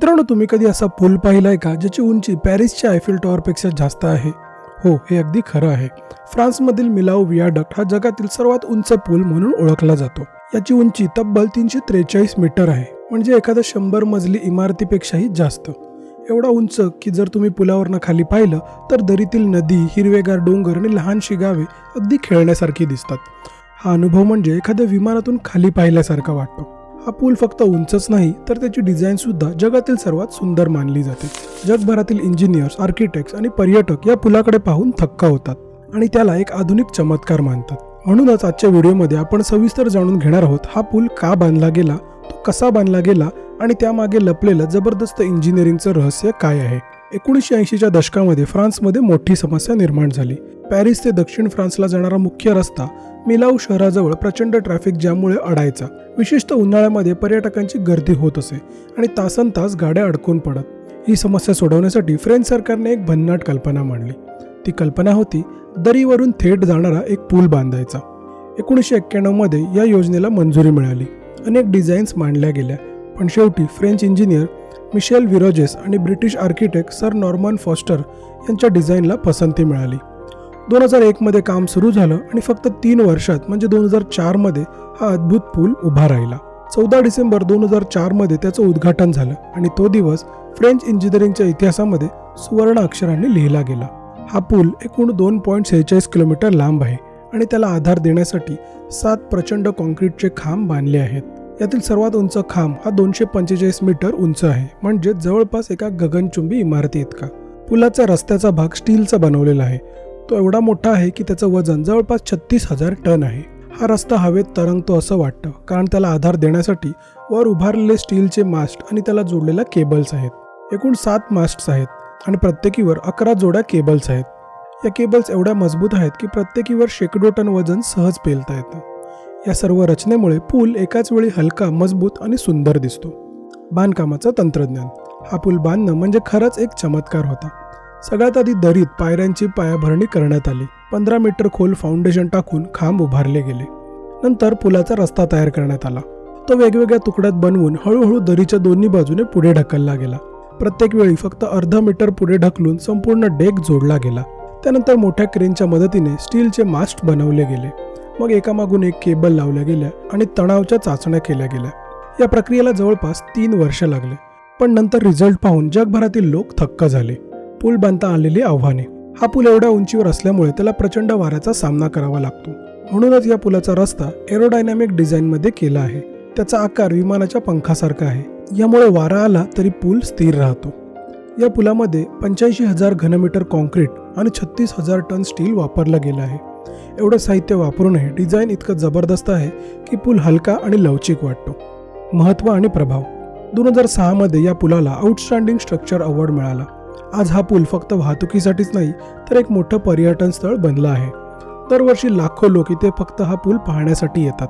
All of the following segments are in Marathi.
मित्रांनो तुम्ही कधी असा पूल पाहिलाय का ज्याची उंची पॅरिसच्या आयफिल टॉवरपेक्षा जास्त आहे? हो हे अगदी खरं आहे. फ्रान्समधील मिलाव वियाडक्ट हा जगातील सर्वात उंच पूल म्हणून ओळखला जातो. याची उंची तब्बल तीनशे त्रेचाळीस मीटर आहे. म्हणजे एखाद्या शंभर मजली इमारतीपेक्षाही जास्त. एवढा उंच की जर तुम्ही पुलावरनं खाली पाहिलं तर दरीतील नदी हिरवेगार डोंगर आणि लहानशी गावे अगदी खेळण्यासारखी दिसतात. हा अनुभव म्हणजे एखाद्या विमानातून खाली पाहिल्यासारखा वाटतो. हा पूल फक्त उंचच नाही तर त्याची डिझाईन सुद्धा जगातील सर्वात सुंदर मानली जाते. जगभरातील इंजिनियर्स आर्किटेक्ट्स आणि पर्यटक या पुलाकडे पाहून थक्क होतात आणि त्याला एक आधुनिक चमत्कार मानतात. म्हणूनच आजच्या व्हिडिओमध्ये आपण सविस्तर जाणून घेणार आहोत हा पूल का बांधला गेला तो कसा बांधला गेला आणि त्यामागे लपलेलं जबरदस्त इंजिनिअरिंगचं रहस्य काय आहे? एकोणीसशे ऐंशीच्या दशकामध्ये फ्रान्समध्ये मोठी समस्या निर्माण झाली. पॅरिस ते दक्षिण फ्रान्सला जाणारा मुख्य रस्ता मिलाऊ शहराजवळ प्रचंड ट्रॅफिक जॅममुळे अडायचा. विशेषतः उन्हाळ्यामध्ये पर्यटकांची गर्दी होत असे आणि तासन तास गाड्या अडकून पडत. ही समस्या सोडवण्यासाठी फ्रेंच सरकारने एक भन्नाट कल्पना मांडली. ती कल्पना होती दरीवरून थेट जाणारा एक पूल बांधायचा. एकोणीसशे एक्क्याण्णवमध्ये या योजनेला मंजुरी मिळाली. अनेक डिझाईन्स मांडल्या गेल्या. पण शेवटी फ्रेंच इंजिनियर मिशेल विरोजेस आणि British architect sir Norman Foster यांच्या डिझाईनला पसंती मिळाली. दोन हजार एकमध्ये काम सुरू झालं आणि फक्त तीन वर्षात म्हणजे दोन हजार चारमध्ये हा अद्भुत पूल उभा राहिला. चौदा डिसेंबर दोन हजार चारमध्ये त्याचं उद्घाटन झालं आणि तो दिवस फ्रेंच इंजिनिअरिंगच्या इतिहासामध्ये सुवर्ण अक्षरांनी लिहिला गेला. हा पूल एकूण दोन पॉईंट सेहेचाळीस किलोमीटर लांब आहे आणि त्याला आधार देण्यासाठी सात प्रचंड कॉन्क्रीटचे खांब बांधले आहेत. यातील सर्वात उंच खांब हा दोनशे पंचेचाळीस मीटर उंच आहे. म्हणजे जवळपास एका गगनचुंबी इमारती इतका. पुलाचा रस्त्याचा भाग स्टीलचा बनवलेला आहे. तो एवढा मोठा आहे की त्याचं वजन जवळपास छत्तीस हजार टन आहे. हा रस्ता हवेत तरंगतो असं वाटतं कारण त्याला आधार देण्यासाठी वर उभारलेले स्टीलचे मास्ट आणि त्याला जोडलेल्या केबल्स आहेत. एकूण सात मास्ट्स आहेत आणि प्रत्येकीवर अकरा जोड्या केबल्स आहेत. या केबल्स एवढ्या मजबूत आहेत की प्रत्येकीवर शेकडो टन वजन सहज पेलता येतं. या सर्व रचनेमुळे पूल एकाच वेळी हलका मजबूत आणि सुंदर दिसतो. बांधकामाचं तंत्रज्ञान. हा पूल बांधणं म्हणजे खरंच एक चमत्कार होता. सगळ्यात आधी दरीत पायऱ्यांची पायाभरणी करण्यात आली. पंधरा मीटर खोल फाउंडेशन टाकून खांब उभारले गेले. नंतर पुलाचा रस्ता तयार करण्यात आला. तो वेगवेगळ्या तुकड्यात बनवून हळूहळू दरीच्या दोन्ही बाजूने पुढे ढकलला गेला. प्रत्येक वेळी फक्त अर्धा मीटर पुढे ढकलून संपूर्ण डेक जोडला गेला. त्यानंतर मोठ्या क्रेनच्या मदतीने स्टीलचे मास्ट बनवले गेले. मग एकामागून एक केबल लावल्या गेल्या आणि तणावच्या चाचण्या केल्या गेल्या. या प्रक्रियेला जवळपास तीन वर्ष लागले पण नंतर रिझल्ट पाहून जगभरातील लोक थक्क झाले. पूल बांधता आलेली आव्हाने. हा पूल एवढ्या उंचीवर असल्यामुळे त्याला प्रचंड वाऱ्याचा सामना करावा लागतो. म्हणूनच या पुलाचा रस्ता एरोडायनॅमिक डिझाईनमध्ये केला आहे. त्याचा आकार विमानाच्या पंखासारखा आहे. यामुळे वारा आला तरी पूल स्थिर राहतो. या पुलामध्ये पंच्याऐंशी हजार घनमीटर कॉन्क्रीट आणि छत्तीस हजार टन स्टील वापरला गेला आहे. एवढं साहित्य वापरूनही डिझाईन इतकं जबरदस्त आहे की पूल हलका आणि लवचिक वाटतो. महत्त्व आणि प्रभाव. दोन हजार सहामध्ये या पुलाला आउटस्टँडिंग स्ट्रक्चर अवॉर्ड मिळाला. आज हा पूल फक्त वाहतुकीसाठीच नाही तर एक मोठं पर्यटन स्थळ बनलं आहे. दरवर्षी लाखो लोक इथे फक्त हा पूल पाहण्यासाठी येतात.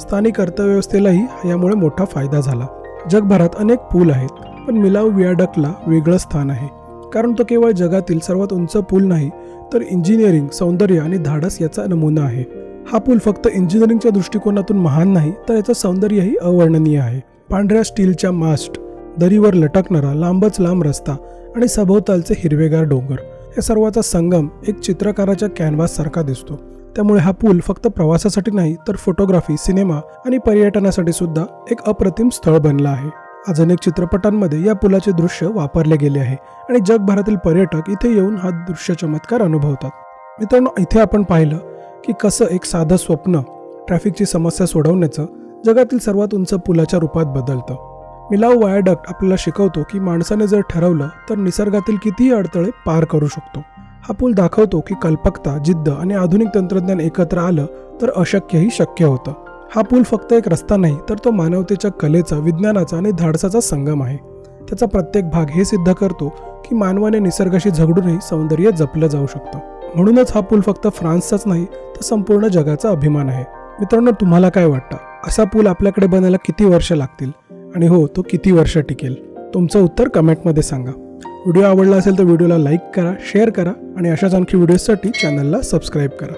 स्थानिक अर्थव्यवस्थेलाही यामुळे मोठा फायदा झाला. जगभरात अनेक पूल आहेत पण मिलाव वियाडकला वेगळं स्थान आहे. कारण तो केवळ जगातील सर्वात उंच पूल नाही तर इंजिनिअरिंग सौंदर्य आणि धाडस याचा नमुना आहे. हा पूल फक्त इंजिनिअरिंगच्या दृष्टिकोनातून महान नाही तर याचं सौंदर्यही अवर्णनीय आहे. पांढऱ्या स्टीलच्या मास्ट दरीवर लटकणारा लांबच लांब रस्ता आणि सभोवतालचे हिरवेगार डोंगर. या सर्वाचा संगम एक चित्रकाराच्या कॅनव्हास सारखा दिसतो. त्यामुळे हा पूल फक्त प्रवासासाठी नाही तर फोटोग्राफी सिनेमा आणि पर्यटनासाठी सुद्धा एक अप्रतिम स्थळ बनलं आहे. आज अनेक चित्रपटांमध्ये या पुलाचे दृश्य वापरले गेले आहे आणि जगभरातील पर्यटक इथे येऊन हा दृश्य चमत्कार अनुभवतात. मित्रांनो इथे आपण पाहिलं की कसं एक साधं स्वप्न ट्रॅफिकची समस्या सोडवण्याचं जगातील सर्वात उंच पुलाच्या रूपात बदलतं. मिलाव वायाडक्ट आपल्याला शिकवतो की माणसाने जर ठरवलं तर निसर्गातील कितीही अडथळे पार करू शकतो. हा पूल दाखवतो की कल्पकता जिद्द आणि आधुनिक तंत्रज्ञान एकत्र आलं तर अशक्यही शक्य होतं. हा पूल फक्त एक रस्ता नाही तर तो मानवतेच्या कलेचा विज्ञानाचा आणि धाडसाचा संगम आहे. त्याचा प्रत्येक भाग हे सिद्ध करतो की मानवाने निसर्गाशी झगडूनही सौंदर्य जपलं जाऊ शकतं. म्हणूनच हा पूल फक्त फ्रान्सचाच नाही तर संपूर्ण जगाचा अभिमान आहे. मित्रांनो तुम्हाला काय वाटतं? असा पूल आपल्याकडे बनायला किती वर्ष लागतील? आणि हो तो किती वर्ष टिकेल? तुमचं उत्तर कमेंटमध्ये सांगा. व्हिडिओ आवडला असेल तर व्हिडिओला लाईक करा शेअर करा आणि अशाच आणखी व्हिडिओसाठी चॅनलला सबस्क्राईब करा.